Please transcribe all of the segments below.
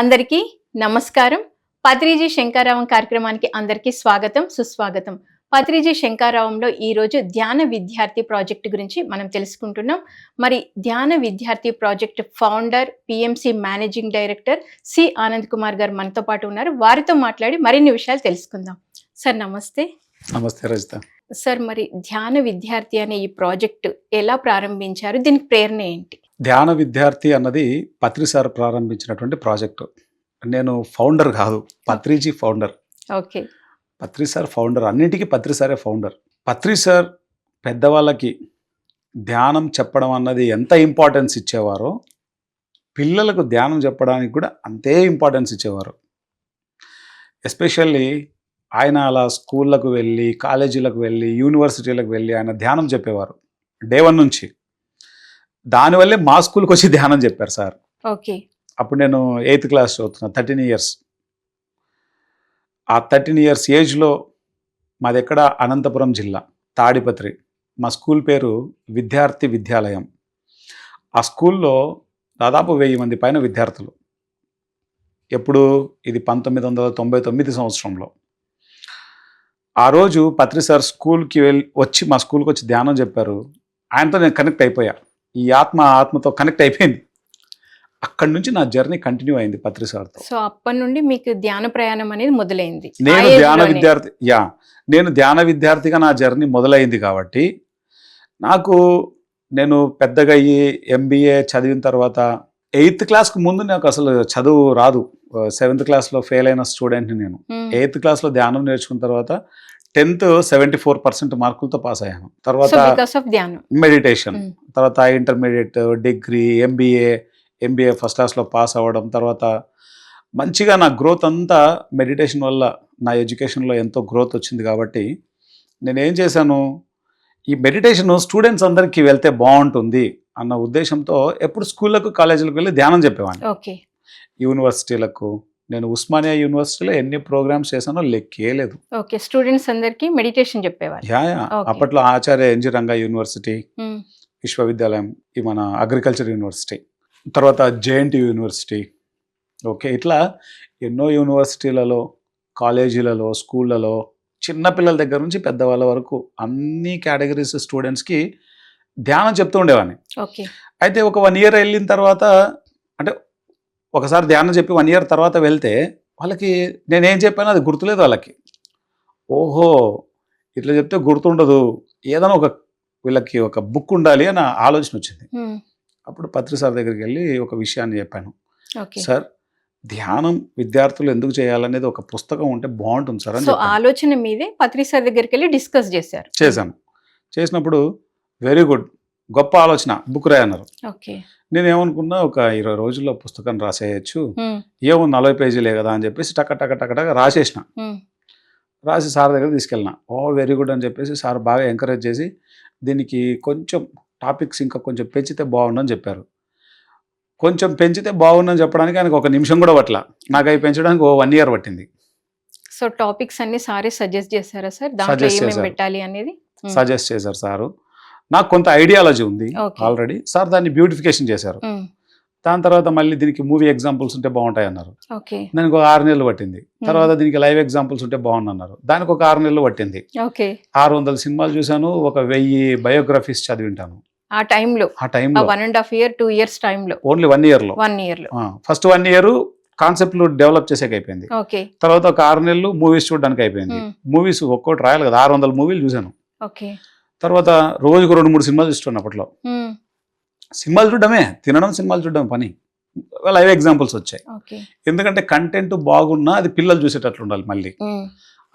అందరికీ నమస్కారం. పత్రిజీ శంకారావం కార్యక్రమానికి అందరికీ స్వాగతం సుస్వాగతం. పత్రిజీ శంకారావంలో ఈరోజు ధ్యాన విద్యార్థి ప్రాజెక్ట్ గురించి మనం తెలుసుకుంటున్నాం. మరి Dhyana Vidyarthi project founder PMC managing director C Anand Kumar garu మనతో పాటు ఉన్నారు. వారితో మాట్లాడి మరిన్ని విషయాలు తెలుసుకుందాం. సార్ నమస్తే. నమస్తే రజిత. సార్ మరి ధ్యాన విద్యార్థి అనే ఈ ప్రాజెక్ట్ ఎలా ప్రారంభించారు? దీనికి ప్రేరణ ఏంటి? ధ్యాన విద్యార్థి అన్నది పత్రి సార్ ప్రారంభించినటువంటి ప్రాజెక్టు. నేను ఫౌండర్ కాదు Patriji founder. Okay. Patri sir founder అన్నింటికీ పత్రి సారే ఫౌండర్. పత్రి సార్ పెద్దవాళ్ళకి ధ్యానం చెప్పడం అన్నది ఎంత ఇంపార్టెన్స్ ఇచ్చేవారో పిల్లలకు ధ్యానం చెప్పడానికి కూడా అంతే ఇంపార్టెన్స్ ఇచ్చేవారు. ఎస్పెషల్లీ ఆయన అలా స్కూళ్ళకు వెళ్ళి కాలేజీలకు వెళ్ళి యూనివర్సిటీలకు వెళ్ళి ఆయన ధ్యానం చెప్పేవారు. డే వన్ నుంచి. దానివల్లే మా స్కూల్కి వచ్చి ధ్యానం చెప్పారు సార్. ఓకే. అప్పుడు నేను ఎయిత్ క్లాస్ చదువుతున్నా థర్టీన్ ఇయర్స్. ఆ థర్టీన్ ఇయర్స్ ఏజ్లో మాది ఎక్కడ అనంతపురం జిల్లా తాడిపత్రి. మా స్కూల్ పేరు విద్యార్థి విద్యాలయం. ఆ స్కూల్లో దాదాపు వెయ్యి మంది పైన విద్యార్థులు. ఎప్పుడు ఇది పంతొమ్మిది వందల తొంభై తొమ్మిది సంవత్సరంలో. ఆ రోజు పత్రి సార్ స్కూల్కి వెళ్ళి వచ్చి మా స్కూల్కి వచ్చి ధ్యానం చెప్పారు. ఆయనతో నేను కనెక్ట్ అయిపోయా. ఈ ఆత్మ ఆత్మతో కనెక్ట్ అయిపోయింది. అక్కడి నుంచి నా జర్నీ కంటిన్యూ అయింది పత్రి సార్తో. సో అప్పటి నుండి మీకు ధ్యాన ప్రయాణం అనేది మొదలైంది. నేను ధ్యాన. విద్యార్థి యా నేను ధ్యాన విద్యార్థిగా నా జర్నీ మొదలైంది కాబట్టి నాకు నేను పెద్దగా అయ్యి ఎంబీఏ చదివిన తర్వాత ఎయిత్ క్లాస్కి ముందు నాకు అసలు చదువు రాదు. సెవెంత్ క్లాస్లో ఫెయిల్ అయిన స్టూడెంట్ని నేను. ఎయిత్ క్లాస్లో ధ్యానం నేర్చుకున్న తర్వాత టెన్త్ సెవెంటీ ఫోర్ పర్సెంట్ మార్కులతో పాస్ అయ్యాను. తర్వాత మెడిటేషన్ మ్మ్. తర్వాత intermediate degree MBA MBA first క్లాస్లో పాస్ అవ్వడం తర్వాత మంచిగా నా గ్రోత్ అంతా మెడిటేషన్ వల్ల నా ఎడ్యుకేషన్లో ఎంతో గ్రోత్ వచ్చింది కాబట్టి నేను ఏం చేశాను? ఈ మెడిటేషన్ స్టూడెంట్స్ అందరికీ వెళ్తే బాగుంటుంది అన్న ఉద్దేశంతో ఎప్పుడు స్కూళ్ళకు కాలేజీలకు వెళ్ళి ధ్యానం చెప్పేవాడిని. ఓకే యూనివర్సిటీలకు నేను ఉస్మానియా యూనివర్సిటీలో ఎన్ని ప్రోగ్రామ్స్ చేశానో లెక్కే లేదు ఓకే స్టూడెంట్స్ అందరికి మెడిటేషన్ చెప్పేవారు యా యా. Okay. అప్పట్లో ఆచార్య ఎన్జి రంగా యూనివర్సిటీ. విశ్వవిద్యాలయం ఈ మన అగ్రికల్చర్ యూనివర్సిటీ తర్వాత జేఎన్టీ యూనివర్సిటీ ఓకే ఇట్లా ఎన్నో యూనివర్సిటీలలో కాలేజీలలో స్కూళ్ళలో చిన్న పిల్లల దగ్గర నుంచి పెద్దవాళ్ళ వరకు అన్ని కేటగిరీస్ స్టూడెంట్స్కి ధ్యానం చెప్తూ ఉండేవాడిని ఓకే అయితే ఒక వన్ ఇయర్ వెళ్ళిన తర్వాత అంటే ఒకసారి ధ్యానం చెప్పి వన్ ఇయర్ తర్వాత వెళ్తే వాళ్ళకి నేనేం చెప్పానో అది గుర్తులేదు వాళ్ళకి. ఓహో ఇట్లా చెప్తే గుర్తుండదు. ఏదైనా ఒక వీళ్ళకి ఒక బుక్ ఉండాలి అని ఆలోచన వచ్చింది. అప్పుడు పత్రి సార్ దగ్గరికి వెళ్ళి ఒక విషయాన్ని చెప్పాను. ఓకే. సార్ ధ్యానం విద్యార్థులు ఎందుకు చేయాలనేది ఒక పుస్తకం ఉంటే బాగుంటుంది సార్ అని. ఆలోచన మీదే పత్రి సార్ దగ్గరికి వెళ్ళి డిస్కస్ చేశారు. చేశాను. చేసినప్పుడు వెరీ గుడ్. గొప్ప ఆలోచన. బుక్ రాయన్నారు ఓకే. నేను ఏమనుకున్నా ఒక ఇరవై రోజుల్లో పుస్తకం రాసేయచ్చు. ఏమో నలభై పేజీలే కదా అని చెప్పేసి టక టక టక టక రాసేసిన. రాసి సార్ దగ్గర తీసుకెళ్ళిన. ఓ వెరీ గుడ్ అని చెప్పేసి సార్ బాగా ఎంకరేజ్ చేసి దీనికి కొంచెం టాపిక్స్ ఇంకా కొంచెం పెంచితే బాగుండని చెప్పారు. కొంచెం పెంచితే బాగుందని చెప్పడానికి ఆయనకు ఒక నిమిషం కూడా పట్ల. నాకు అవి పెంచడానికి ఓ వన్ ఇయర్ పట్టింది. సో టాపిక్స్ అన్ని సారే సజెస్ట్ చేశారా సార్? దాంట్లో ఏమేమి. పెట్టాలి అనేది. సజెస్ట్ చేశారు సారు. నాకు కొంత ఐడియాలజీ ఉంది. ఆల్రెడీ సార్ దాన్ని బ్యూటిఫికేషన్ చేశారు. మ్మ్. దాని తర్వాత మళ్ళీ దీనికి మూవీ ఎగ్జాంపుల్స్ ఉంటే బాగుంటాయి అన్నారు దానికి ఒక ఆరు నెలలు పట్టింది. తర్వాత దీనికి లైవ్ ఎగ్జాంపుల్స్ ఉంటే బాగుంది అన్నారు దానికి ఒక ఆరు నెలలు పట్టింది. ఆరు వందల సినిమాలు చూశాను ఒక వెయ్యి బయోగ్రఫీస్ చదివింటాను. ఆ టైంలో ఆ టైంలో one and half year two years టైంలో ఓన్లీ వన్ ఇయర్లో వన్ ఇయర్లో. ఫస్ట్ వన్ ఇయర్ కాన్సెప్ట్లు డెవలప్ చేసేకి అయిపోయింది. తర్వాత ఒక ఆరు నెలలు మూవీస్ చూడడానికి అయిపోయింది. మూవీస్ ఒక్కోటి రాయాలి కదా ఆరు వందల మూవీలు చూశాను. తర్వాత రోజుకు రెండు మూడు సినిమాలు చూస్తున్నాను అప్పట్లో. సినిమాలు చూడడమే తినడం సినిమాలు చూడడం పని. లైవ్ ఎగ్జాంపుల్స్ వచ్చాయి. ఎందుకంటే కంటెంట్ బాగున్నా అది పిల్లలు చూసేటట్లు ఉండాలి మళ్ళీ.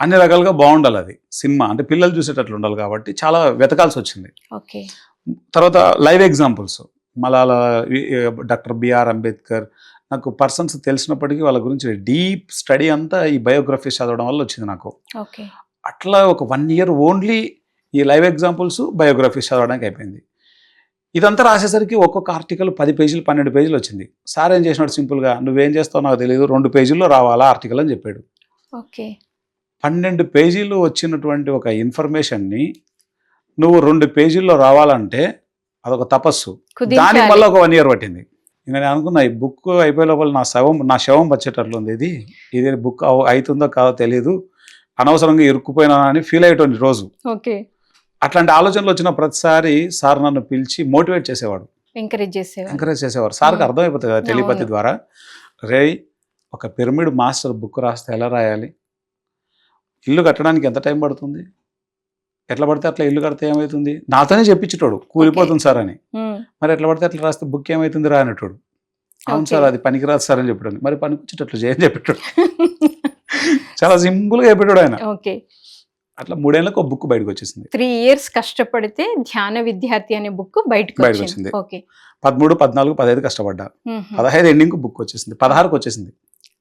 అన్ని రకాలుగా బాగుండాలి అది సినిమా. అంటే పిల్లలు చూసేటట్లు ఉండాలి కాబట్టి చాలా వెతకాల్సి వచ్చింది. తర్వాత live examples Malala doctor BR Ambedkar. నాకు పర్సన్స్ తెలిసినప్పటికీ వాళ్ళ గురించి డీప్ స్టడీ అంతా ఈ బయోగ్రఫీస్ చదవడం వల్ల వచ్చింది నాకు. అట్లా ఒక వన్ ఇయర్ ఓన్లీ ఈ లైవ్ ఎగ్జాంపుల్స్ బయోగ్రఫీస్ చదవడానికి అయిపోయింది. ఇదంతా రాసేసరికి ఒక్కొక్క ఆర్టికల్ పది పేజీలు పన్నెండు పేజీలు వచ్చింది. సార్ ఏం చేసినాడు సింపుల్గా నువ్వేం చేస్తావు నాకు తెలియదు రెండు పేజీల్లో రావాలా ఆర్టికల్ అని చెప్పాడు. ఓకే. పన్నెండు పేజీలు వచ్చినటువంటి ఒక ఇన్ఫర్మేషన్ని నువ్వు రెండు పేజీల్లో రావాలంటే అదొక తపస్సు. కుదించాలి. మళ్ళీ ఒక వన్ ఇయర్ పట్టింది. ఇంకా నేను అనుకున్నా ఈ బుక్ అయిపోయే లోపల నా శవం నా శవం వచ్చేటట్లు ఉంది ఇది. ఇది బుక్ అవ- అవుతుందో కాదో తెలియదు అనవసరంగా ఇరుక్కుపోయినా అని ఫీల్ అయ్యేటోని రోజు. ఓకే. అట్లాంటి ఆలోచనలు వచ్చిన ప్రతిసారి సార్ నన్ను పిలిచి మోటివేట్ చేసేవాడు. ఎంకరేజ్ చేసేవారు. ఎంకరేజ్ చేసేవారు. సార్కి Hmm. అర్థమైపోతుంది కదా టెలిపతి. ద్వారా. రే ఒక పిరమిడ్ మాస్టర్ బుక్ రాస్తే ఎలా రాయాలి? ఇల్లు కట్టడానికి ఎంత టైం పడుతుంది? ఎట్లా పడితే అట్లా ఇల్లు కడితే ఏమవుతుంది నాతోనే చెప్పించేటోడు కూలిపోతుంది సార్ అని ఉమ్, మరి ఎట్లా పడితే అట్లా రాస్తే బుక్ ఏమవుతుంది రా అనేటోడు. అవును. సార్ అది పనికిరాదు సార్ అని చెప్పాడు మరి పనికొచ్చేటట్లు చేయని చెప్పేటోడు. చాలా సింపుల్గా చెప్పేటోడు ఆయన. ఓకే అట్లా మూడేళ్ళకి ఒక బుక్ బయటకు వచ్చేసింది త్రీ ఇయర్స్ కష్టపడితే ధ్యాన విద్యార్థి అనే బుక్ బయటకు బయటకు వచ్చింది. ఓకే. పదమూడు పద్నాలుగు పదహైదు కష్టపడ్డా. పదహైదు ఎండింగ్ బుక్ వచ్చేసింది పదహారుకి వచ్చేసింది.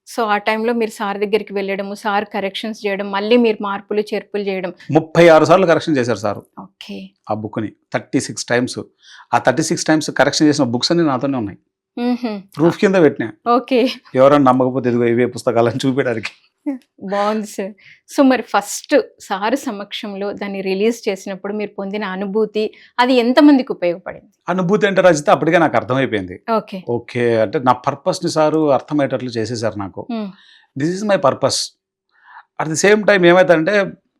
సో ఆ టైంలో మీరు సార్ దగ్గరికి వెళ్ళడము సార్ కరెక్షన్స్ చేయడం మళ్ళీ మీరు మార్పులు చేర్పులు చేయడం. ముప్పై ఆరు సార్లు కరెక్షన్ చేశారు సార్. ఓకే. ఆ బుక్ని. Thirty six times. ఆ థర్టీ సిక్స్ టైమ్స్ కరెక్షన్ చేసిన బుక్స్ అన్ని నాతోనే ఉన్నాయి. ప్రూఫ్ కింద పెట్టినా. ఓకే. ఎవరైనా నమ్మకపోతే ఇదిగో ఇవే పుస్తకాలని చూపించడానికి బాగుంది సార్. సో మరి ఫస్ట్ సార్ సమక్షంలో దాన్ని రిలీజ్ చేసినప్పుడు మీరు పొందిన అనుభూతి అది ఎంతమందికి ఉపయోగపడింది? అనుభూతి అంటే రచిత అప్పటికే నాకు అర్థమైపోయింది. ఓకే. ఓకే అంటే నా పర్పస్ని సారు అర్థమయ్యేటట్లు చేసేసారు నాకు. This is my purpose at the same time ఏమైందంటే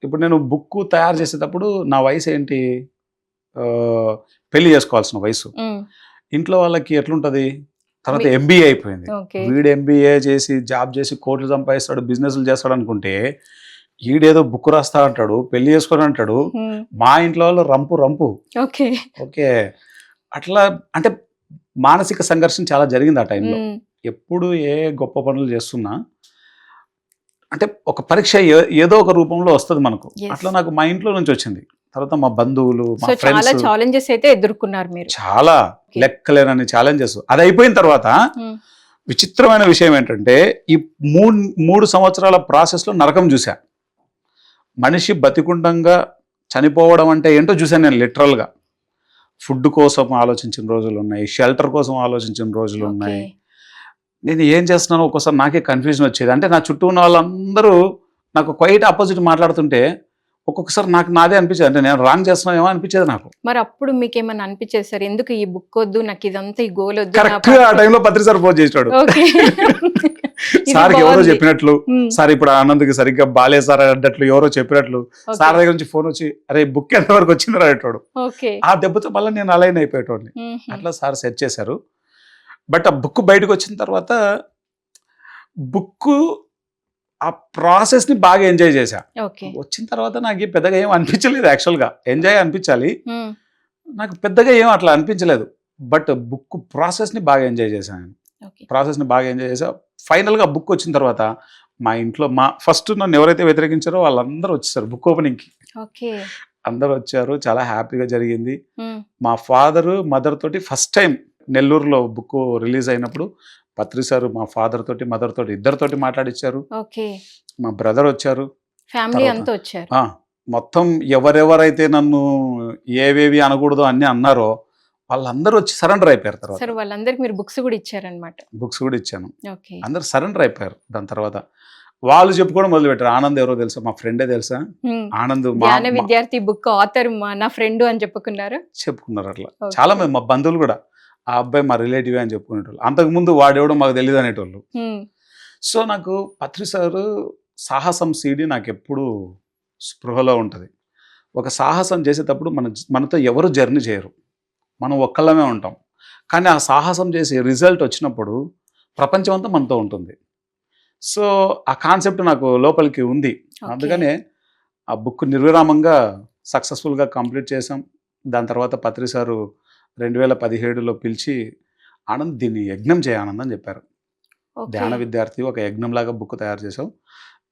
ఇప్పుడు నేను బుక్ తయారు చేసేటప్పుడు నా వయసు ఏంటి? పెళ్ళి చేసుకోవాల్సిన వయసు. ఇంట్లో వాళ్ళకి ఎట్లుంటది? తర్వాత ఎంబీఏ అయిపోయింది. వీడు ఎంబీఏ చేసి జాబ్ చేసి కోట్లు సంపాదిస్తాడు బిజినెస్లు చేస్తాడు అనుకుంటే ఈడేదో బుక్ రాస్తా అంటాడు పెళ్ళి చేసుకొని అంటాడు. మా ఇంట్లో వాళ్ళు రంపు రంపు. ఓకే. ఓకే. అట్లా అంటే మానసిక సంఘర్షణ చాలా జరిగింది ఆ టైంలో. ఎప్పుడు ఏ గొప్ప పనులు చేస్తున్నా అంటే ఒక పరీక్ష ఏదో ఒక రూపంలో వస్తుంది మనకు. అట్లా నాకు మా ఇంట్లో నుంచి వచ్చింది. తర్వాత మా బంధువులు మా చాలా ఫ్రెండ్స్ ఛాలెంజెస్ అయితే ఎదుర్కొన్నారు మీరు చాలా. లెక్కలేనని ఛాలెంజెస్ అది అయిపోయిన తర్వాత. విచిత్రమైన విషయం ఏంటంటే ఈ మూడు మూడు సంవత్సరాల ప్రాసెస్లో నరకం చూసా మనిషి బతికుండంగా చనిపోవడం అంటే ఏంటో చూశాను నేను లిటరల్గా ఫుడ్ కోసం ఆలోచించిన రోజులు ఉన్నాయి షెల్టర్ కోసం ఆలోచించిన రోజులు ఉన్నాయి. నేను ఏం చేస్తున్నానో ఒక్కోసారి నాకే కన్ఫ్యూజన్ వచ్చేది అంటే నా చుట్టూ ఉన్న వాళ్ళందరూ నాకు క్వైట్ ఆపోజిట్ మాట్లాడుతుంటే ఒక్కొక్కసారి నాకు నాదే అనిపించేది. అంటే నేను రాంగ్ చేస్తున్నానేమో అనిపించేది నాకు. మరి అప్పుడు మీకు ఏమైనా అనిపించేది సార్? ఎందుకు ఈ బుక్ వద్దు? నాకు ఇదంతా ఈ గోల్ వద్దు కరెక్ట్ ఆ టైంలో పత్రి సార్ ఫోన్ చేసాడు సార్కి ఎవరో. చెప్పినట్లు. సార్ ఇప్పుడు ఆనంద్కి సరిగ్గా బాలే సార్ అన్నట్లు ఎవరో చెప్పినట్లు. సార్ దగ్గర నుంచి ఫోన్ వచ్చి అరే బుక్ ఎంత వరకు వచ్చింది? అనేటోడు ఆ దెబ్బతో మళ్ళీ నేను అలైన్ అయిపోయేటోడిని. అట్లా సార్ సెట్ చేశారు. బట్ ఆ బుక్ బయటకు వచ్చిన తర్వాత బుక్ ఆ ప్రాసెస్ని బాగా ఎంజాయ్ చేశా. వచ్చిన తర్వాత నాకు పెద్దగా ఏం అనిపించలేదు యాక్చువల్గా ఎంజాయ్ అనిపించాలి. నాకు పెద్దగా ఏం అట్లా అనిపించలేదు. బట్ బుక్ ప్రాసెస్ని బాగా ఎంజాయ్ చేశాను నేను. ప్రాసెస్ని బాగా ఎంజాయ్ చేసా ఫైనల్గా బుక్ వచ్చిన తర్వాత మా ఇంట్లో మా ఫస్ట్ నన్ను ఎవరైతే వ్యతిరేకించారో వాళ్ళందరూ వచ్చేసారు బుక్ ఓపెనింగ్కి ఓకే. అందరూ వచ్చారు. చాలా హ్యాపీగా జరిగింది. మా ఫాదరు మదర్ తోటి ఫస్ట్ టైం నెల్లూరులో బుక్ రిలీజ్ అయినప్పుడు పత్రి సార్ మా ఫాదర్ తోటి మదర్ తోటి ఇద్దరితోటి మాట్లాడిచ్చారు. మా బ్రదర్ వచ్చారు. ఫ్యామిలీ అంతా వచ్చారు. మొత్తం ఎవరెవరైతే నన్ను ఏవేవి అనకూడదో అన్ని అన్నారో వాళ్ళందరూ వచ్చి సరెండర్ అయిపోయారు తర్వాత. సార్ వాళ్ళందరికి మీరు బుక్స్ కూడా ఇచ్చారనమాట బుక్స్ కూడా ఇచ్చాను. అందరు సరెండర్ అయిపోయారు దాని తర్వాత. వాళ్ళు చెప్పుకోవడం మొదలు పెట్టారు ఆనంద్ ఎవరో తెలుసా? మా ఫ్రెండే తెలుసా. ఆనంద్ విద్యార్థి బుక్ ఆథర్ మా నా ఫ్రెండ్ అని చెప్పుకున్నారు? చెప్పుకున్నారు అట్లా. చాలా మంది మా బంధువులు కూడా. ఆ అబ్బాయి మా రిలేటివ్ అని చెప్పుకునేటోళ్ళు. అంతకుముందు వాడేవడో మాకు తెలియదు అనేటోళ్ళు. సో నాకు పత్రి సారు సాహసం సీడీ నాకు ఎప్పుడు స్పృహలో ఉంటుంది. ఒక సాహసం చేసేటప్పుడు మన మనతో ఎవరు జర్నీ చేయరు. మనం ఒక్కళ్ళమే ఉంటాం. కానీ ఆ సాహసం చేసే రిజల్ట్ వచ్చినప్పుడు ప్రపంచం అంతా మనతో ఉంటుంది. సో ఆ కాన్సెప్ట్ నాకు లోపలికి ఉంది. అందుకనే ఆ బుక్ నిర్విరామంగా సక్సెస్ఫుల్గా కంప్లీట్ చేసాం దాని తర్వాత పత్రి సారు రెండు వేల పదిహేడులో పిలిచి ఆనంద్ దీన్ని యజ్ఞం చేయ ఆనంద్ అని చెప్పారు. ధ్యాన విద్యార్థి ఒక యజ్ఞంలాగా బుక్ తయారు చేసాం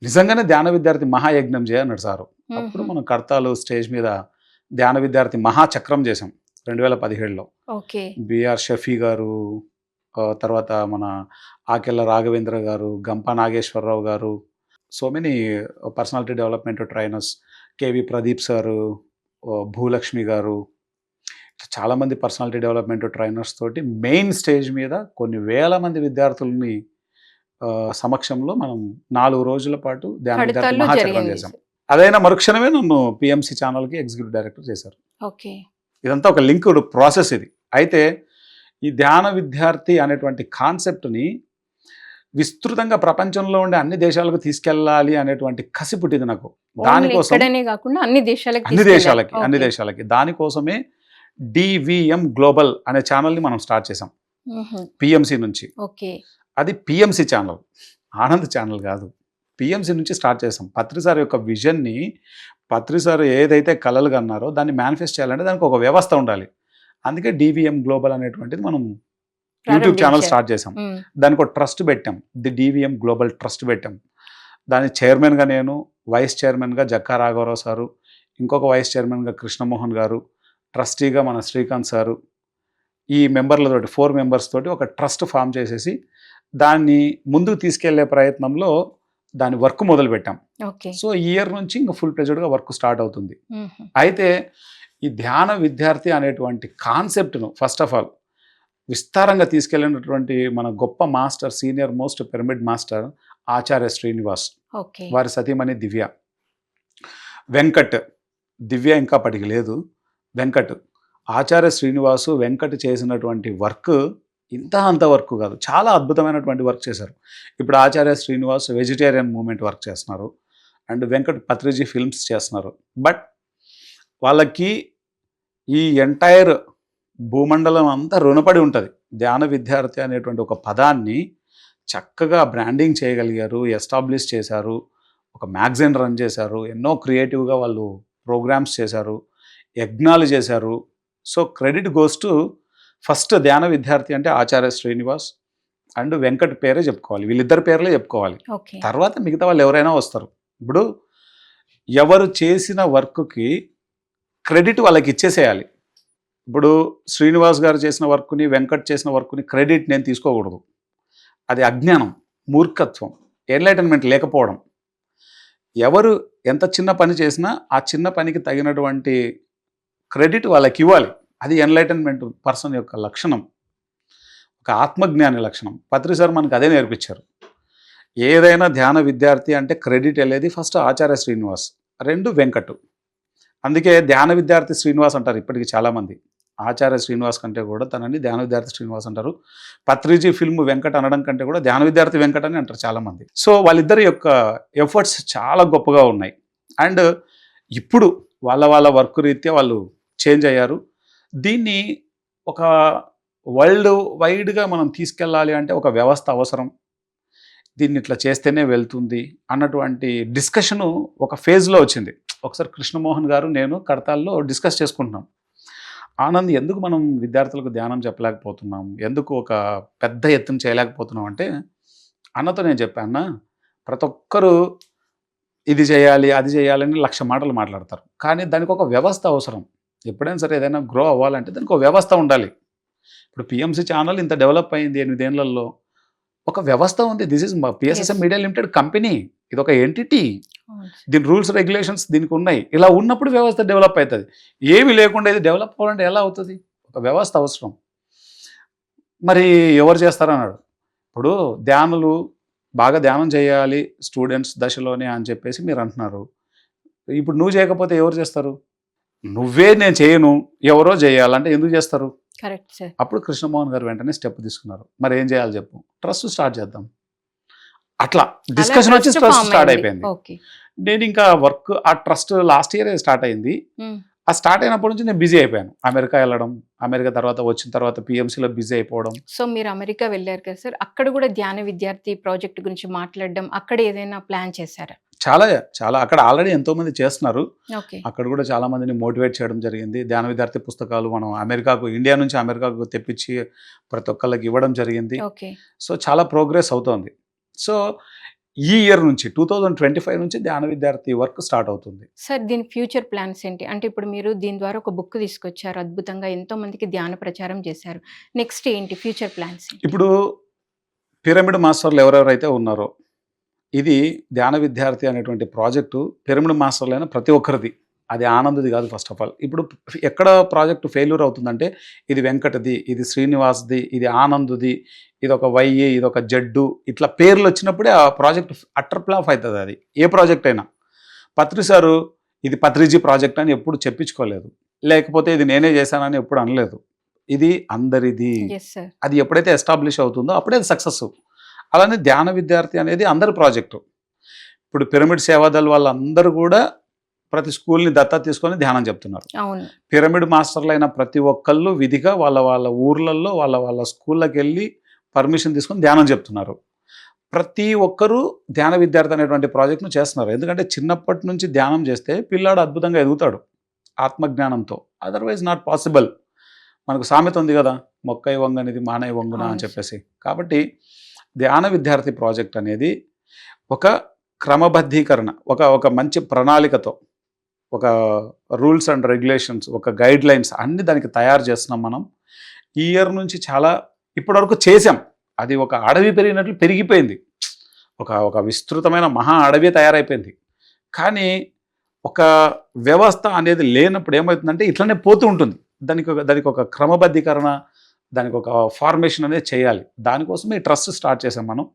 నిజంగానే ధ్యాన విద్యార్థి మహాయజ్ఞం చేయ అన్నాడు సారు. అప్పుడు. మనం కర్తాలు స్టేజ్ మీద ధ్యాన విద్యార్థి మహాచక్రం చేసాం రెండు వేల పదిహేడులో. ఓకే. బిఆర్ షఫీ గారు తర్వాత మన Akella Raghavendra garu Gampa Nageswararao garu so many personality development trainers KV Pradeep sir Bhulakshmi garu చాలామంది పర్సనాలిటీ డెవలప్మెంట్ ట్రైనర్స్ తోటి మెయిన్ స్టేజ్ మీద కొన్ని వేల మంది విద్యార్థుల్ని సమక్షంలో మనం నాలుగు రోజుల పాటు ధ్యాన విద్యార్థి మహాచక్రం చేశాం. అదైనా మరుక్షణమే నన్ను పిఎంసి ఛానల్కి ఎగ్జిక్యూటివ్ డైరెక్టర్ చేశారు. ఓకే. ఇదంతా ఒక లింక్డ్ ప్రాసెస్ ఇది. అయితే ఈ ధ్యాన విద్యార్థి అనేటువంటి కాన్సెప్ట్ని విస్తృతంగా ప్రపంచంలో ఉండే అన్ని దేశాలకు తీసుకెళ్ళాలి అనేటువంటి కసి పుట్టింది నాకు. దానికోసం అన్ని దేశాలకి అన్ని. దేశాలకి. దానికోసమే డివిఎం గ్లోబల్ అనే ఛానల్ని మనం స్టార్ట్ చేసాం. పిఎంసి నుంచి. ఓకే. అది పిఎంసి ఛానల్ ఆనంద్ ఛానల్ కాదు. పిఎంసి నుంచి స్టార్ట్ చేసాం పత్రి సార్ యొక్క విజన్ని పత్రి సార్ ఏదైతే కలలు కన్నారో దాన్ని మేనిఫెస్ట్ చేయాలంటే దానికి ఒక వ్యవస్థ ఉండాలి. అందుకే డివిఎం గ్లోబల్ అనేటువంటిది మనం యూట్యూబ్ ఛానల్. స్టార్ట్ చేసాం. దానికి ఒక ట్రస్ట్ పెట్టాం. ది డివిఎం గ్లోబల్ ట్రస్ట్ పెట్టాం. దాని చైర్మన్గా నేను వైస్ చైర్మన్గా జక్కా రాఘవరావు సారు ఇంకొక వైస్ చైర్మన్గా కృష్ణమోహన్ గారు ట్రస్టీగా మన శ్రీకాంత్ సారు ఈ మెంబర్లతోటి ఫోర్ మెంబర్స్ తోటి ఒక ట్రస్ట్ ఫామ్ చేసేసి దాన్ని ముందుకు తీసుకెళ్ళే ప్రయత్నంలో దాని వర్క్ మొదలు పెట్టాం సో ఈ ఇయర్ నుంచి ఇంకా ఫుల్ ప్రెజర్డ్గా వర్క్ స్టార్ట్ అవుతుంది. అయితే ఈ ధ్యాన విద్యార్థి అనేటువంటి కాన్సెప్ట్ను ఫస్ట్ ఆఫ్ ఆల్ విస్తారంగా తీసుకెళ్ళినటువంటి మన గొప్ప master senior most pyramid master Acharya Srinivas. వారి సతీమణి దివ్య. వెంకట్ దివ్య ఇంకా పడికి లేదు. వెంకట్. ఆచార్య శ్రీనివాసు వెంకట్ చేసినటువంటి వర్క్ ఇంత అంత వర్క్ కాదు. చాలా అద్భుతమైనటువంటి వర్క్ చేశారు. ఇప్పుడు Acharya Srinivas vegetarian movement work చేస్తున్నారు. అండ్ వెంకట్ పత్రిజీ ఫిల్మ్స్ చేస్తున్నారు. బట్ వాళ్ళకి ఈ ఎంటైర్ భూమండలం అంతా రుణపడి ఉంటుంది. ధ్యాన విద్యార్థి అనేటువంటి ఒక పదాన్ని చక్కగా బ్రాండింగ్ చేయగలిగారు ఎస్టాబ్లిష్ చేశారు ఒక మ్యాగజైన్ రన్ చేశారు ఎన్నో క్రియేటివ్గా వాళ్ళు ప్రోగ్రామ్స్ చేశారు. యజ్ఞాలు చేశారు. So credit goes to first Dhyana Vidyarthi అంటే ఆచార్య శ్రీనివాస్ అండ్ వెంకట్ పేరే చెప్పుకోవాలి. వీళ్ళిద్దరి పేర్లే చెప్పుకోవాలి. తర్వాత మిగతా వాళ్ళు ఎవరైనా వస్తారు. ఇప్పుడు ఎవరు చేసిన వర్క్కి క్రెడిట్ వాళ్ళకి ఇచ్చేసేయాలి. ఇప్పుడు శ్రీనివాస్ గారు చేసిన వర్క్ని వెంకట్ చేసిన వర్క్ని క్రెడిట్ నేను తీసుకోకూడదు. అది అజ్ఞానం మూర్ఖత్వం ఎన్లైటన్మెంట్ లేకపోవడం. ఎవరు ఎంత చిన్న పని చేసినా ఆ చిన్న పనికి తగినటువంటి క్రెడిట్ వాళ్ళకి ఇవ్వాలి. అది ఎన్లైటన్మెంట్ పర్సన్ యొక్క లక్షణం. ఒక ఆత్మజ్ఞాని లక్షణం. పత్రి సార్ మనకు అదే నేర్పించారు. ఏదైనా ధ్యాన విద్యార్థి అంటే క్రెడిట్ వెళ్ళేది ఫస్ట్ ఆచార్య శ్రీనివాస్ రెండు వెంకట్ అందుకే ధ్యాన విద్యార్థి శ్రీనివాస్ అంటారు ఇప్పటికి చాలామంది. ఆచార్య శ్రీనివాస్ కంటే కూడా తనని ధ్యాన విద్యార్థి శ్రీనివాస్ అంటారు. పత్రిజీ ఫిల్మ్ వెంకట అనడం కంటే కూడా ధ్యాన విద్యార్థి వెంకట అని అంటారు చాలామంది. సో వాళ్ళిద్దరి యొక్క ఎఫర్ట్స్ చాలా గొప్పగా ఉన్నాయి. అండ్ ఇప్పుడు వాళ్ళ వాళ్ళ వర్క్ రీత్యా వాళ్ళు చేంజ్ అయ్యారు. దీన్ని ఒక వరల్డ్ వైడ్గా మనం తీసుకెళ్ళాలి అంటే ఒక వ్యవస్థ అవసరం. దీన్ని ఇట్లా చేస్తేనే వెళ్తుంది అన్నటువంటి డిస్కషను ఒక ఫేజ్లో వచ్చింది. ఒకసారి కృష్ణమోహన్ గారు నేను కడతాల్లో డిస్కస్ చేసుకుంటున్నాం. ఆనంద్ ఎందుకు మనం విద్యార్థులకు ధ్యానం చెప్పలేకపోతున్నాం? ఎందుకు ఒక పెద్ద ఎత్తున చేయలేకపోతున్నాం అంటే అన్నతో నేను చెప్పాను అన్న ప్రతి ఒక్కరూ ఇది చేయాలి అది చేయాలని లక్ష మాటలు మాట్లాడతారు. కానీ దానికి ఒక వ్యవస్థ అవసరం. ఎప్పుడైనా సరే ఏదైనా గ్రో అవ్వాలంటే దానికి ఒక వ్యవస్థ ఉండాలి. ఇప్పుడు పిఎంసి ఛానల్ ఇంత డెవలప్ అయింది ఎనిమిదేళ్ళలో ఒక వ్యవస్థ ఉంది. This is PSSM. Media limited company ఇది ఒక ఎంటిటీ. దీని రూల్స్ రెగ్యులేషన్స్ దీనికి ఉన్నాయి. ఇలా ఉన్నప్పుడు వ్యవస్థ డెవలప్ అవుతుంది. ఏమి లేకుండా ఇది డెవలప్ అవ్వాలంటే ఎలా అవుతుంది? ఒక వ్యవస్థ అవసరం. మరి ఎవరు చేస్తారన్నాడు? ఇప్పుడు ధ్యానులు బాగా ధ్యానం చేయాలి స్టూడెంట్స్ దశలోనే అని చెప్పేసి మీరు అంటున్నారు. ఇప్పుడు నువ్వు చేయకపోతే ఎవరు చేస్తారు? నువ్వే నేను చేయను ఎవరో చేయాలంటే ఎందుకు చేస్తారు? కరెక్ట్ సార్ అప్పుడు కృష్ణమోహన్ గారు వెంటనే స్టెప్ తీసుకున్నారు. మరి ఏం చేయాలి చెప్పు? ట్రస్ట్ స్టార్ట్ చేద్దాం. అట్లా డిస్కషన్ వచ్చి ట్రస్ట్ స్టార్ట్ అయిపోయింది. నేను ఇంకా వర్క్ ఆ ట్రస్ట్ లాస్ట్ ఇయర్ స్టార్ట్ అయింది. ఆ స్టార్ట్ అయినప్పటి నుంచి నేను బిజీ అయిపోయాను. అమెరికా వెళ్ళడం అమెరికా తర్వాత వచ్చిన తర్వాత పిఎంసీలో బిజీ అయిపోవడం. సో మీరు అమెరికా వెళ్ళారు కదా సార్. అక్కడ కూడా ధ్యాన విద్యార్థి ప్రాజెక్ట్ గురించి మాట్లాడడం అక్కడ ఏదైనా ప్లాన్ చేశారా? చాలా చాలా అక్కడ ఆల్రెడీ ఎంతో మంది చేస్తున్నారు అక్కడ కూడా చాలా మందిని మోటివేట్ చేయడం జరిగింది. ధ్యాన విద్యార్థి పుస్తకాలు మనం అమెరికాకు ఇండియా నుంచి అమెరికాకు తెప్పించి ప్రతి ఒక్కళ్ళకి ఇవ్వడం జరిగింది. ఓకే. సో చాలా ప్రోగ్రెస్ అవుతోంది. సో ఈ ఇయర్ నుంచి టూ థౌజండ్ ట్వంటీ ఫైవ్ నుంచి ధ్యాన విద్యార్థి వర్క్ స్టార్ట్ అవుతుంది. సార్ దీని ఫ్యూచర్ ప్లాన్స్ ఏంటి? అంటే ఇప్పుడు మీరు దీని ద్వారా ఒక బుక్ తీసుకొచ్చారు అద్భుతంగా ఎంతో మందికి ధ్యాన ప్రచారం చేశారు. నెక్స్ట్ ఏంటి ఫ్యూచర్ ప్లాన్స్? ఇప్పుడు పిరమిడ్ మాస్టర్లు ఎవరెవరైతే ఉన్నారో ఇది ధ్యాన విద్యార్థి అనేటువంటి ప్రాజెక్టు పిరమిడ్ మాస్టర్లైన ప్రతి ఒక్కరిది. అది ఆనందది కాదు ఫస్ట్ ఆఫ్ ఆల్ ఇప్పుడు ఎక్కడ ప్రాజెక్టు ఫెయిల్యూర్ అవుతుందంటే ఇది వెంకటది ఇది శ్రీనివాస్ది ఇది ఆనందుది ఇది ఒక వైఏ ఇది ఒక జడ్డు ఇట్లా పేర్లు వచ్చినప్పుడే ఆ ప్రాజెక్ట్ అట్టర్ ప్లాఫ్ అవుతుంది అది. ఏ ప్రాజెక్ట్ అయినా. పత్రి సారు ఇది పత్రిజీ ప్రాజెక్ట్ అని ఎప్పుడు చెప్పించుకోలేదు. లేకపోతే ఇది నేనే చేశానని ఎప్పుడు అనలేదు. ఇది అందరిది. అది ఎప్పుడైతే ఎస్టాబ్లిష్ అవుతుందో అప్పుడే అది సక్సెస్ అలానే ధ్యాన విద్యార్థి అనేది అందరి ప్రాజెక్టు. ఇప్పుడు పిరమిడ్ సేవాదల్ వాళ్ళందరూ కూడా ప్రతి స్కూల్ని దత్తా తీసుకొని ధ్యానం చెప్తున్నారు. పిరమిడ్ మాస్టర్లు అయిన ప్రతి ఒక్కళ్ళు విధిగా వాళ్ళ వాళ్ళ ఊర్లలో వాళ్ళ వాళ్ళ స్కూళ్ళకి వెళ్ళి పర్మిషన్ తీసుకొని ధ్యానం చెప్తున్నారు. ప్రతి ఒక్కరూ ధ్యాన విద్యార్థి అనేటువంటి ప్రాజెక్ట్ను చేస్తున్నారు. ఎందుకంటే చిన్నప్పటి నుంచి ధ్యానం చేస్తే పిల్లాడు అద్భుతంగా ఎదుగుతాడు ఆత్మజ్ఞానంతో. అదర్వైజ్ నాట్ పాసిబుల్ మనకు సామెత ఉంది కదా మొక్కై వంగనిది మానై వంగున అని. చెప్పేసి. కాబట్టి ధ్యాన విద్యార్థి ప్రాజెక్ట్ అనేది ఒక క్రమబద్ధీకరణ ఒక ఒక మంచి ప్రణాళికతో ఒక రూల్స్ అండ్ రెగ్యులేషన్స్ ఒక గైడ్ లైన్స్ అన్ని దానికి తయారు చేస్తున్నాం మనం. ఈ ఇయర్ నుంచి చాలా ఇప్పటివరకు చేసాం అది ఒక అడవి పెరిగినట్లు పెరిగిపోయింది. ఒక ఒక విస్తృతమైన మహా అడవి తయారైపోయింది. కానీ ఒక వ్యవస్థ అనేది లేనప్పుడు ఏమవుతుందంటే ఇట్లనే పోతూ ఉంటుంది. దానికి ఒక దానికి ఒక క్రమబద్ధీకరణ దానికి ఒక ఫార్మేషన్ అనేది చేయాలి. దానికోసమే ఈ ట్రస్ట్ స్టార్ట్ చేసాం మనం.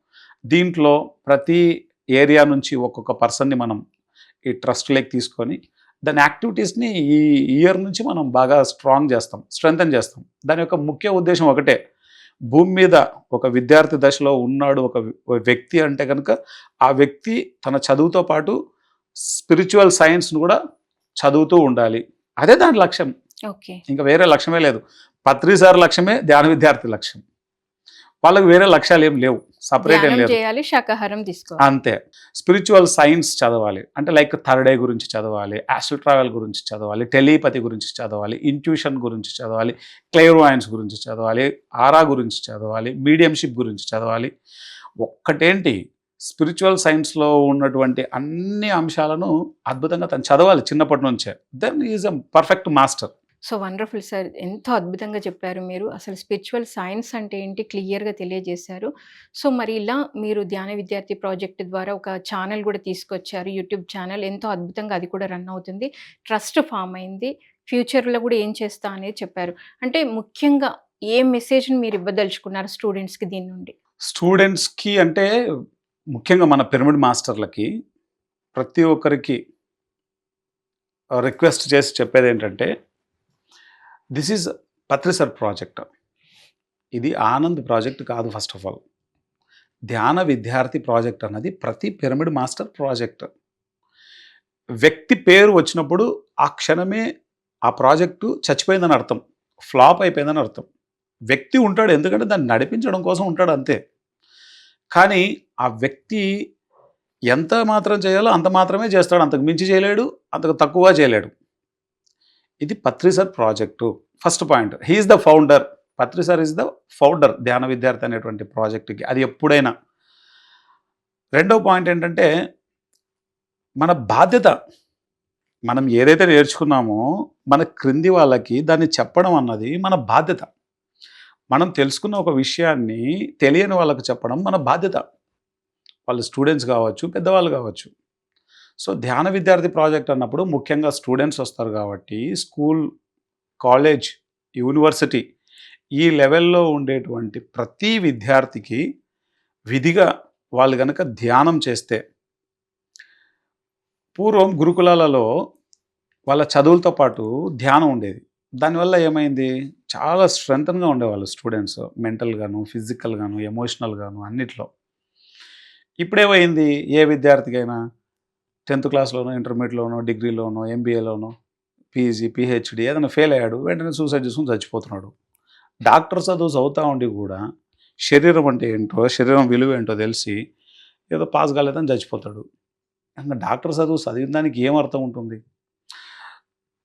దీంట్లో ప్రతి ఏరియా నుంచి ఒక్కొక్క పర్సన్ని మనం ఈ ట్రస్ట్లోకి తీసుకొని దాని యాక్టివిటీస్ని ఈ ఇయర్ నుంచి మనం బాగా స్ట్రాంగ్ చేస్తాం స్ట్రెంగ్తన్ చేస్తాం. దాని యొక్క ముఖ్య ఉద్దేశం ఒకటే. భూమి మీద ఒక విద్యార్థి దశలో ఉన్నాడు ఒక వ్యక్తి అంటే కనుక ఆ వ్యక్తి తన చదువుతో పాటు స్పిరిచువల్ సైన్స్ను కూడా చదువుతూ ఉండాలి. అదే దాని లక్ష్యం. ఓకే. ఇంకా వేరే లక్ష్యమే లేదు. పత్రి సార్ లక్ష్యమే ధ్యాన విద్యార్థి లక్ష్యం. వాళ్ళకి వేరే లక్ష్యాలు ఏం లేవు. సపరేట్ ఏం లేదు. చేయాలి శాకాహారం తీసుకోవాలి. అంతే. స్పిరిచువల్ సైన్స్ చదవాలి. అంటే లైక్ థర్డ్ ఐ గురించి చదవాలి ఆస్ట్రల్ ట్రావెల్ గురించి చదవాలి టెలిపతి గురించి చదవాలి ఇంట్యూషన్ గురించి చదవాలి క్లేర్వాయన్స్ గురించి చదవాలి ఆరా గురించి చదవాలి మీడియంషిప్ గురించి చదవాలి. ఒక్కటేంటి? స్పిరిచువల్ సైన్స్లో ఉన్నటువంటి అన్ని అంశాలను అద్భుతంగా తను చదవాలి చిన్నప్పటి నుంచే. Then is a perfect master so wonderful sir. ఎంతో అద్భుతంగా చెప్పారు మీరు. అసలు స్పిరిచువల్ సైన్స్ అంటే ఏంటి క్లియర్గా తెలియజేశారు. సో మరి ఇలా మీరు ధ్యాన విద్యార్థి ప్రాజెక్ట్ ద్వారా ఒక ఛానల్ కూడా తీసుకొచ్చారు యూట్యూబ్ ఛానల్. ఎంతో అద్భుతంగా అది కూడా రన్ అవుతుంది. ట్రస్ట్ ఫామ్ అయింది. ఫ్యూచర్లో కూడా ఏం చేస్తా అనేది చెప్పారు. అంటే ముఖ్యంగా ఏ మెసేజ్ని మీరు ఇవ్వదలుచుకున్నారు స్టూడెంట్స్కి దీని నుండి? స్టూడెంట్స్కి అంటే ముఖ్యంగా మన పిరమిడ్ మాస్టర్లకి ప్రతి ఒక్కరికి రిక్వెస్ట్ చేసి చెప్పేది ఏంటంటే దిస్ ఈజ్ పత్రిసర్ ప్రాజెక్ట్ ఇది ఆనంద్ ప్రాజెక్ట్ కాదు first of all Dhyana Vidyarthi project అన్నది ప్రతి పిరమిడ్ మాస్టర్ ప్రాజెక్ట్ వ్యక్తి పేరు వచ్చినప్పుడు ఆ క్షణమే ఆ ప్రాజెక్టు చచ్చిపోయిందని అర్థం ఫ్లాప్ అయిపోయిందని అర్థం. వ్యక్తి ఉంటాడు ఎందుకంటే దాన్ని నడిపించడం కోసం ఉంటాడు అంతే. కానీ ఆ వ్యక్తి ఎంత మాత్రం చేయాలో అంత మాత్రమే చేస్తాడు అంతకు మించి చేయలేడు అంతకు తక్కువ చేయలేడు. ఇది Patri sir project. First point he is the founder Patri sir is the founder ధ్యాన విద్యార్థి అనేటువంటి ప్రాజెక్టుకి. అది ఎప్పుడైనా. రెండో పాయింట్ ఏంటంటే మన బాధ్యత మనం ఏదైతే నేర్చుకున్నామో మన క్రింది వాళ్ళకి దాన్ని చెప్పడం అన్నది మన బాధ్యత. మనం తెలుసుకున్న ఒక విషయాన్ని తెలియని వాళ్ళకు చెప్పడం మన బాధ్యత. వాళ్ళు స్టూడెంట్స్ కావచ్చు పెద్దవాళ్ళు కావచ్చు. సో ధ్యాన విద్యార్థి ప్రాజెక్ట్ అన్నప్పుడు ముఖ్యంగా స్టూడెంట్స్ వస్తారు కాబట్టి స్కూల్ కాలేజ్ యూనివర్సిటీ ఈ లెవెల్లో ఉండేటువంటి ప్రతి విద్యార్థికి విధిగా వాళ్ళు కనుక ధ్యానం చేస్తే పూర్వం గురుకులాలలో వాళ్ళ చదువులతో పాటు ధ్యానం ఉండేది. దానివల్ల ఏమైంది? చాలా స్ట్రెంగ్తన్గా ఉండేవాళ్ళు స్టూడెంట్స్ మెంటల్గాను ఫిజికల్గాను ఎమోషనల్గాను అన్నిట్లో. ఇప్పుడేమైంది? ఏ విద్యార్థికైనా టెన్త్ క్లాస్లోనో ఇంటర్మీడియట్లోనో డిగ్రీలోనో ఎంబీఏలోనో పీజీ పిహెచ్డి ఏదైనా ఫెయిల్ అయ్యాడు వెంటనే సూసైడ్ చేసుకుని చచ్చిపోతున్నాడు. డాక్టర్ చదువు చదువుతూ ఉండి కూడా శరీరం అంటే ఏంటో శరీరం విలువ ఏంటో తెలిసి ఏదో పాస్ కాలేదని చచ్చిపోతాడు. ఇంకా డాక్టర్ చదువు చదివిన దానికి ఏం అర్థం ఉంటుంది?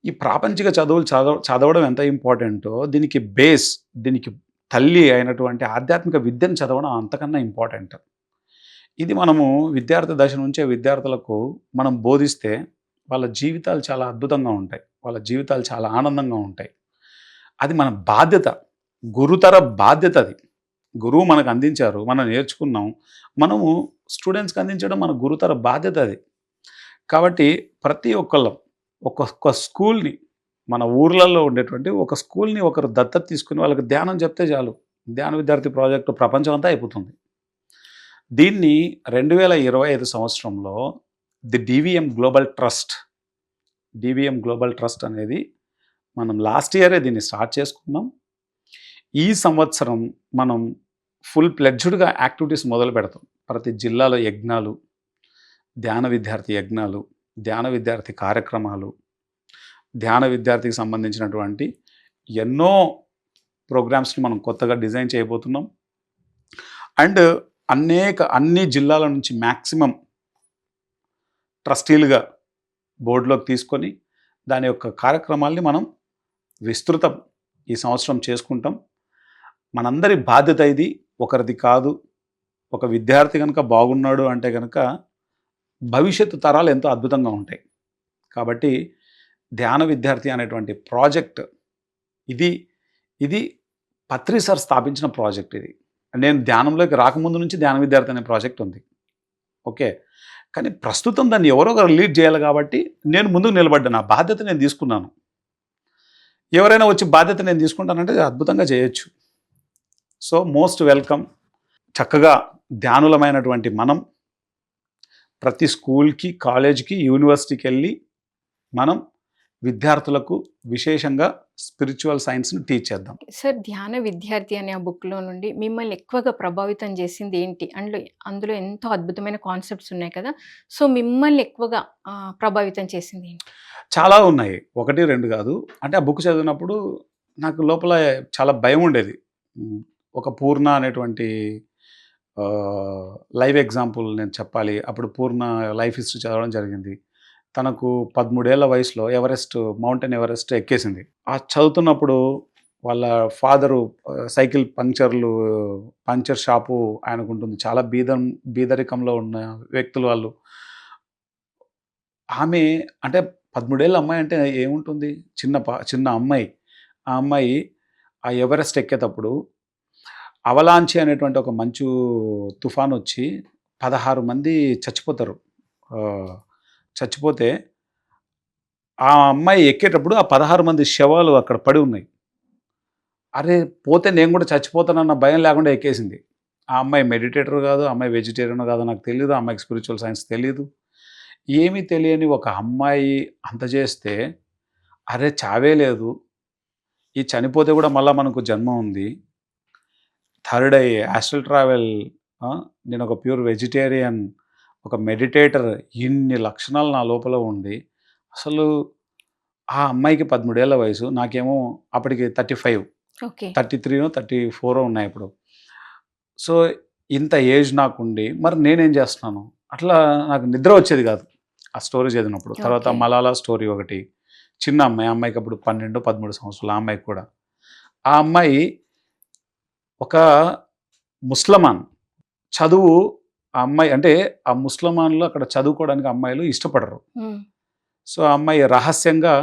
ఈ ప్రాపంచిక చదువులు చదవ చదవడం ఎంత ఇంపార్టెంటో దీనికి బేస్ దీనికి తల్లి అయినటువంటి ఆధ్యాత్మిక విద్యను చదవడం అంతకన్నా ఇంపార్టెంట్. ఇది మనము విద్యార్థి దశ నుంచే విద్యార్థులకు మనం బోధిస్తే వాళ్ళ జీవితాలు చాలా అద్భుతంగా ఉంటాయి. వాళ్ళ జీవితాలు చాలా ఆనందంగా ఉంటాయి. అది మన బాధ్యత. గురుతర బాధ్యత అది. గురువు మనకు అందించారు. మనం నేర్చుకున్నాం. మనము స్టూడెంట్స్కి అందించడం మన గురుతర బాధ్యత అది. కాబట్టి ప్రతి ఒక్కళ్ళం ఒక్కొక్క స్కూల్ని మన ఊర్లలో ఉండేటువంటి ఒక స్కూల్ని ఒకరు దత్తత తీసుకుని వాళ్ళకి ధ్యానం చెప్తే చాలు. ధ్యాన విద్యార్థి ప్రాజెక్టు ప్రపంచం అంతా అయిపోతుంది. దీన్ని రెండు వేల ఇరవై ఐదు సంవత్సరంలో the DVM global trust DVM global trust అనేది మనం లాస్ట్ ఇయరే దీన్ని స్టార్ట్ చేసుకున్నాం. ఈ సంవత్సరం మనం ఫుల్ ప్లెడ్జ్డ్గా యాక్టివిటీస్ మొదలు పెడతాం. ప్రతి జిల్లాలో యజ్ఞాలు ధ్యాన విద్యార్థి యజ్ఞాలు ధ్యాన విద్యార్థి కార్యక్రమాలు ధ్యాన విద్యార్థికి సంబంధించినటువంటి ఎన్నో ప్రోగ్రామ్స్ని మనం కొత్తగా డిజైన్ చేయబోతున్నాం. అండ్ అనేక అన్ని జిల్లాల నుంచి మ్యాక్సిమం ట్రస్టీలుగా బోర్డులోకి తీసుకొని దాని యొక్క కార్యక్రమాల్ని మనం విస్తృతం ఈ సంవత్సరం చేసుకుంటాం. మనందరి బాధ్యత ఇది. ఒకరిది కాదు. ఒక విద్యార్థి కనుక బాగున్నాడు అంటే కనుక భవిష్యత్తు తరాలు ఎంతో అద్భుతంగా ఉంటాయి. కాబట్టి ధ్యాన విద్యార్థి అనేటువంటి ప్రాజెక్ట్ ఇది ఇది పత్రిసార్ స్థాపించిన ప్రాజెక్ట్ ఇది. నేను ధ్యానంలోకి రాకముందు నుంచి ధ్యాన విద్యార్థి అనే ప్రాజెక్ట్ ఉంది. ఓకే. కానీ ప్రస్తుతం దాన్ని ఎవరో ఒకరు లీడ్ చేయాలి కాబట్టి నేను ముందుకు నిలబడ్డాను ఆ బాధ్యత నేను తీసుకున్నాను. ఎవరైనా వచ్చి బాధ్యత నేను తీసుకుంటానంటే అద్భుతంగా చేయొచ్చు. So most welcome. చక్కగా ధ్యానులమైనటువంటి మనం ప్రతి స్కూల్కి కాలేజ్కి యూనివర్సిటీకి వెళ్ళి మనం విద్యార్థులకు విశేషంగా స్పిరిచువల్ సైన్స్ని టీచ్ చేద్దాం. సార్ ధ్యాన విద్యార్థి అనే ఆ బుక్లో నుండి మిమ్మల్ని ఎక్కువగా ప్రభావితం చేసింది ఏంటి? అందులో అందులో ఎంతో అద్భుతమైన కాన్సెప్ట్స్ ఉన్నాయి కదా. సో మిమ్మల్ని ఎక్కువగా ప్రభావితం చేసింది ఏంటి? చాలా ఉన్నాయి. ఒకటి రెండు కాదు. అంటే ఆ బుక్ చదివినప్పుడు నాకు లోపల చాలా భయం ఉండేది. ఒక పూర్ణ అనేటువంటి లైవ్ ఎగ్జాంపుల్ నేను చెప్పాలి. అప్పుడు పూర్ణ లైఫ్ హిస్టరీ చదవడం జరిగింది. తనకు పదమూడేళ్ళ వయసులో ఎవరెస్ట్ మౌంటైన్ ఎవరెస్ట్ ఎక్కేసింది. ఆ చదువుతున్నప్పుడు వాళ్ళ ఫాదరు సైకిల్ పంక్చర్లు పంక్చర్ షాపు ఆయనకు ఉంటుంది చాలా బీదం బీదరికంలో ఉన్న వ్యక్తులు వాళ్ళు. ఆమె అంటే పదమూడేళ్ళ అమ్మాయి అంటే ఏముంటుంది? చిన్న పా చిన్న అమ్మాయి. ఆ అమ్మాయి ఆ ఎవరెస్ట్ ఎక్కేటప్పుడు అవలాంచి అనేటువంటి ఒక మంచు తుఫాన్ వచ్చి పదహారు మంది చచ్చిపోతారు. చచ్చిపోతే ఆ అమ్మాయి ఎక్కేటప్పుడు ఆ పదహారు మంది శవాలు అక్కడ పడి ఉన్నాయి. అరే పోతే నేను కూడా చచ్చిపోతానన్న భయం లేకుండా ఎక్కేసింది. ఆ అమ్మాయి మెడిటేటర్ కాదు అమ్మాయి వెజిటేరియన్ కాదు నాకు తెలియదు అమ్మాయికి స్పిరిచువల్ సైన్స్ తెలియదు ఏమీ తెలియని ఒక అమ్మాయి అంత చేస్తే అరే చావే లేదు. ఈ చనిపోతే కూడా మళ్ళీ మనకు జన్మ ఉంది. థర్డ్ ఐ యాస్ట్రల్ ట్రావెల్ నేను ఒక ప్యూర్ వెజిటేరియన్ ఒక మెడిటేటర్ ఇన్ని లక్షణాలు నా లోపల ఉంది అసలు ఆ అమ్మాయికి పదమూడేళ్ళ వయసు నాకేమో అప్పటికి థర్టీ ఫైవ్. థర్టీ త్రీనో థర్టీ ఫోరో ఉన్నాయి ఇప్పుడు. సో ఇంత ఏజ్ నాకుండి మరి నేనేం చేస్తున్నాను? అట్లా నాకు నిద్ర వచ్చేది కాదు ఆ స్టోరీ చదివినప్పుడు. తర్వాత. మలాలా స్టోరీ ఒకటి. చిన్న అమ్మాయి అమ్మాయికి అప్పుడు పన్నెండు పదమూడు సంవత్సరాలు ఆ అమ్మాయికి కూడా. ఆ అమ్మాయి ఒక ముస్లమాన్. చదువు ఆ అమ్మాయి అంటే ఆ ముస్లమాన్లు అక్కడ చదువుకోవడానికి అమ్మాయిలు ఇష్టపడరు. సో ఆ అమ్మాయి రహస్యంగా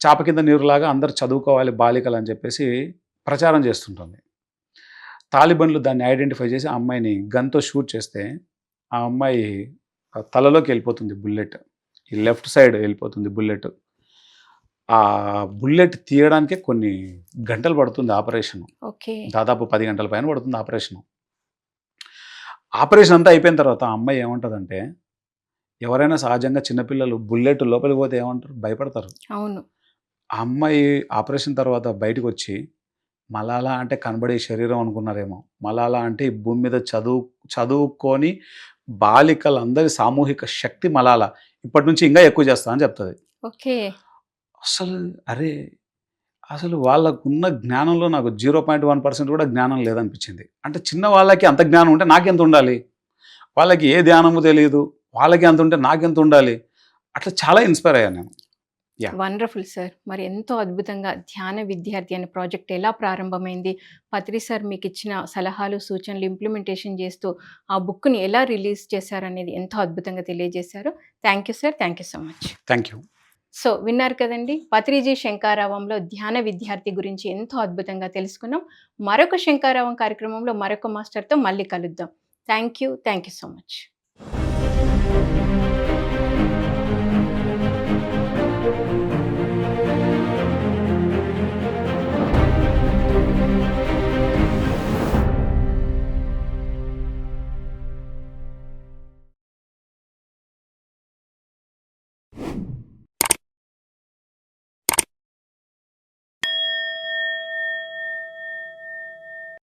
చాప కింద నీరులాగా అందరు చదువుకోవాలి బాలికలు అని చెప్పేసి ప్రచారం చేస్తుంటుంది. తాలిబన్లు దాన్ని ఐడెంటిఫై చేసి ఆ అమ్మాయిని గన్తో షూట్ చేస్తే ఆ అమ్మాయి తలలోకి వెళ్ళిపోతుంది బుల్లెట్. ఈ లెఫ్ట్ సైడ్ వెళ్ళిపోతుంది బుల్లెట్. ఆ బుల్లెట్ తీయడానికే కొన్ని గంటలు పడుతుంది ఆపరేషన్. దాదాపు పది గంటల పైన పడుతుంది ఆపరేషన్. ఆపరేషన్ అంతా అయిపోయిన తర్వాత ఆ అమ్మాయి ఏమంటుందంటే ఎవరైనా సహజంగా చిన్నపిల్లలు బుల్లెట్ లోపలికి పోతే ఏమంటారు? భయపడతారు. అవును. ఆ అమ్మాయి ఆపరేషన్ తర్వాత బయటకు వచ్చి మలాలా అంటే కనబడే శరీరం అనుకున్నారేమో. మలాలా అంటే ఈ భూమి మీద చదువు చదువుకొని బాలికలందరి సామూహిక శక్తి మలాలా. ఇప్పటి నుంచి ఇంకా ఎక్కువ చేస్తా అని చెప్తుంది. ఓకే. అసలు అరే అసలు వాళ్ళకున్న జ్ఞానంలో నాకు జీరో పాయింట్ వన్ పర్సెంట్ కూడా జ్ఞానం లేదనిపించింది. అంటే చిన్న వాళ్ళకి అంత జ్ఞానం ఉంటే నాకెంత ఉండాలి? వాళ్ళకి ఏ ధ్యానము తెలియదు వాళ్ళకి ఎంత ఉంటే నాకెంత ఉండాలి? అట్లా చాలా ఇన్స్పైర్ అయ్యాను నేను. వండర్ఫుల్ సార్ మరి ఎంతో అద్భుతంగా ధ్యాన విద్యార్థి అనే ప్రాజెక్ట్ ఎలా ప్రారంభమైంది? పత్రి సార్ మీకు ఇచ్చిన సలహాలు సూచనలు ఇంప్లిమెంటేషన్ చేస్తూ ఆ బుక్ని ఎలా రిలీజ్ చేశారనేది ఎంతో అద్భుతంగా తెలియజేశారు. Thank you sir thank you so much thank you so విన్నారు కదండి. పత్రిజీ శంకారావంలో ధ్యాన విద్యార్థి గురించి ఎంతో అద్భుతంగా తెలుసుకున్నాం. మరొక శంకారావం కార్యక్రమంలో మరొక మాస్టర్తో మళ్ళీ కలుద్దాం. Thank you thank you so much.